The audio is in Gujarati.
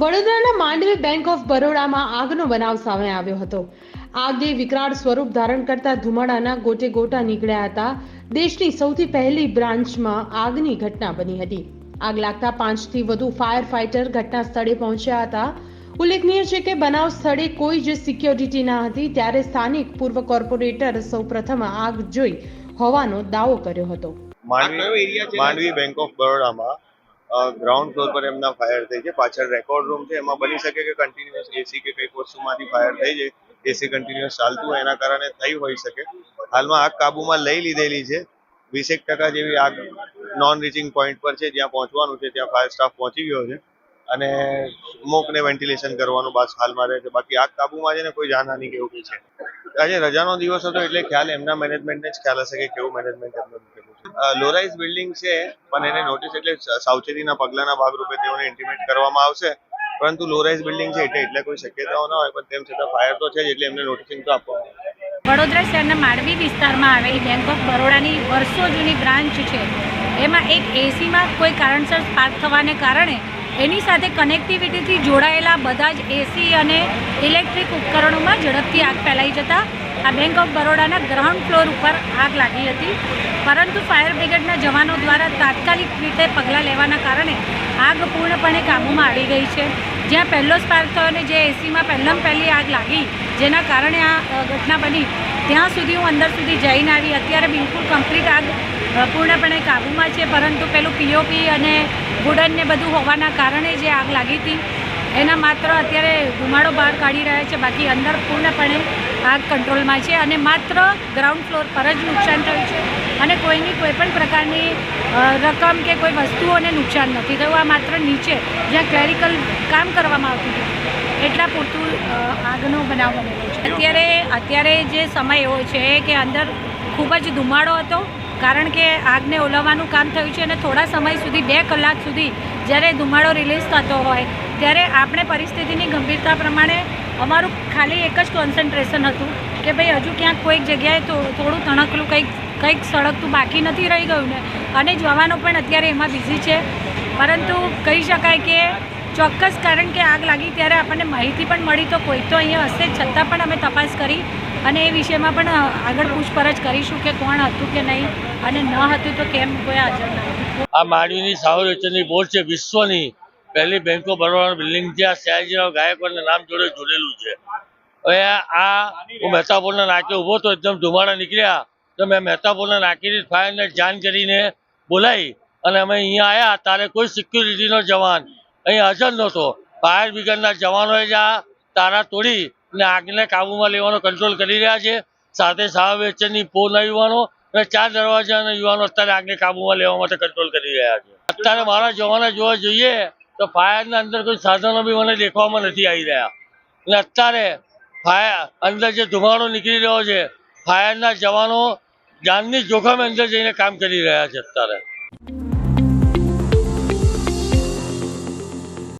વડોદરાના માંડવી બેંક ઓફ બરોડામાં આગનો બનાવ સામે આવ્યો હતો. આગે વિકરાળ સ્વરૂપ ધારણ કરતા ધુમાડાના ગોટે ગોટા નીકળ્યા હતા. દેશની સૌથી પહેલી બ્રાન્ચમાં આગની ઘટના બની હતી. આગ લાગતા પાંચથી વધુ ફાયર ફાઇટર ઘટના સ્થળે પહોંચ્યા હતા. ઉલ્લેખનીય છે કે બનાવ સ્થળે કોઈ જ સિક્યોરિટી ના હતી. ત્યારે સ્થાનિક પૂર્વ કોર્પોરેટર સૌપ્રથમ આગ જોઈ હોવાનો દાવો કર્યો હતો. માંડવી માંડવી બેંક ઓફ બરોડામાં ગ્રાઉન્ડ ફ્લોર પર એમના ફાયર થઈ છે. પાછળ રેકોર્ડ રૂમ છે. એમાં બની શકે કે કન્ટિન્યુઅસ એસી કે કંઈક વસ્તુમાંથી ફાયર થઈ જાય. એસી કન્ટિન્યુઅસ ચાલતું હોય, એના કારણે થઈ હોઈ શકે. હાલમાં આગ કાબુમાં લઈ લીધેલી છે. વીસેક ટકા જેવી આગ નોન રીચિંગ પોઈન્ટ પર છે. જ્યાં પહોંચવાનું છે, ત્યાં ફાયર સ્ટાફ પહોંચી ગયો છે. અને સ્મોકને વેન્ટિલેશન કરવાનું બસ હાલમાં રહે છે. બાકી આગ કાબુમાં છે ને કોઈ જાનહાની કે છે. આજે રજાનો દિવસ હતો એટલે ખ્યાલ એમના મેનેજમેન્ટને જ ખ્યાલ હશે કે કેવું મેનેજમેન્ટ એમનું લોરાઇઝ બિલ્ડિંગ છે, પણ એને નોટિસ એટલે સાવચેતીના પગલાના ભાગરૂપે તેઓને ઇન્ટિમેટ કરવામાં આવશે. પરંતુ લોરાઇઝ બિલ્ડિંગ છે, એટલે એટલે કોઈ શક્યતાઓ ના હોય, પણ તેમ છતાં ફાયર તો છે જ, એટલે એમને નોટિસિંગ તો આપવામાં વડોદરા શહેરના માંડવી વિસ્તારમાં આવેલી બેંક ઓફ બરોડાની વર્ષો જૂની બ્રાન્ચ છે. એમાં એક એસીમાં કોઈ કારણસર સ્પાર્ક થવાને કારણે એની સાથે કનેક્ટિવિટીથી જોડાયેલા બધા જ એસી અને ઇલેક્ટ્રિક ઉપકરણોમાં ઝડપથી આગ ફેલાઈ જતા આ બેંક ઓફ બરોડાના ગ્રાઉન્ડ ફ્લોર ઉપર આગ લાગી હતી. પરંતુ ફાયર બ્રિગેડના જવાનો દ્વારા તાત્કાલિક રીતે પગલાં લેવાના કારણે આગ પૂર્ણપણે કાબૂમાં આવી ગઈ છે. જ્યાં પહેલો સ્પાર્ક થયો અને જે એસીમાં પહેલાં પહેલી આગ લાગી, જેના કારણે આ ઘટના બની. ત્યાં સુધી હું અંદર સુધી જઈને આવી. અત્યારે બિલકુલ કમ્પ્લીટ આગ પૂર્ણપણે કાબૂમાં છે. પરંતુ પેલું પીઓપી અને વુડન ને બધું હોવાના કારણે જે આગ લાગી હતી, એના માત્ર અત્યારે ધુમાડો બહાર કાઢી રહ્યા છે. બાકી અંદર પૂર્ણપણે આગ કંટ્રોલમાં છે અને માત્ર ગ્રાઉન્ડ ફ્લોર પર જ નુકસાન થયું છે. અને કોઈની કોઈપણ પ્રકારની રકમ કે કોઈ વસ્તુઓને નુકસાન નથી થયું. આ માત્ર નીચે જ્યાં ક્લેરિકલ કામ કરવામાં આવતું હતું, એટલા પૂરતું આગનો બનાવ છે. અત્યારે અત્યારે જે સમય એવો છે કે અંદર ખૂબ જ ધુમાડો હતો, કારણ કે આગને ઓલવવાનું કામ થયું છે અને થોડા સમય સુધી, બે કલાક સુધી જ્યારે ધુમાડો રિલીઝ થતો હોય, ત્યારે આપણે પરિસ્થિતિની ગંભીરતા પ્રમાણે અમારું ખાલી એક જ કોન્સન્ટ્રેશન હતું કે ભાઈ હજુ ક્યાંક કોઈક જગ્યાએ તો થોડું તણકલું કંઈક કંઈક સળગતું બાકી નથી રહી ગયું ને. અને જવાનો પણ અત્યારે એમાં બિઝી છે. પરંતુ કહી શકાય કે ચોક્કસ કારણ કે આગ લાગી ત્યારે આપણને માહિતી પણ મળી તો કોઈ તો અહીંયા હશે. છતાં પણ અમે તપાસ કરી અને એ વિષયમાં પણ આગળ પૂછપરછ કરીશું કે કોણ હતું કે નહીં અને ન હતું તો કેમ કોઈ હાજર આ માંડવીની સાવર વેચનની બોર્ડ છે વિશ્વની. પહેલી બેંક ઓફ બરોડા બિલ્ડિંગ છે સયાજીરાવ ગાયકવાડના નામ જોડે જોડેલું છે. હવે આ હું મહેતાપુરના નાકે ઊભો તો એકદમ ધુમાડા નીકળ્યા. તો મેં મહેતાપુરના નાકેની ફાયરને જાણ કરીને બોલાવી અને અમે અહીંયા આવ્યા તારે કોઈ સિક્યુરિટીનો જવાન અહીં હાજર નહોતો. ફાયર બ્રિગેડના જવાનોએ જ આ તારા તોડી અને આગને કાબૂમાં લેવાનો કંટ્રોલ કરી રહ્યા છે. સાથે સાવ વેચનની પોના યુવાનો અને ચાર દરવાજાના યુવાનો અત્યારે આગને કાબૂમાં લેવા માટે કંટ્રોલ કરી રહ્યા છે. અત્યારે મારા જવાના જોવા જોઈએ તો ફાયરના અંદર કોઈ સાધનો બી મને દેખવામાં નથી આવી રહ્યા. અને અત્યારે ફાયર અંદર જે ધુમાડો નીકળી રહ્યો છે ફાયરના જવાનો જાનની જોખમે અંદર જઈને કામ કરી રહ્યા છે અત્યારે.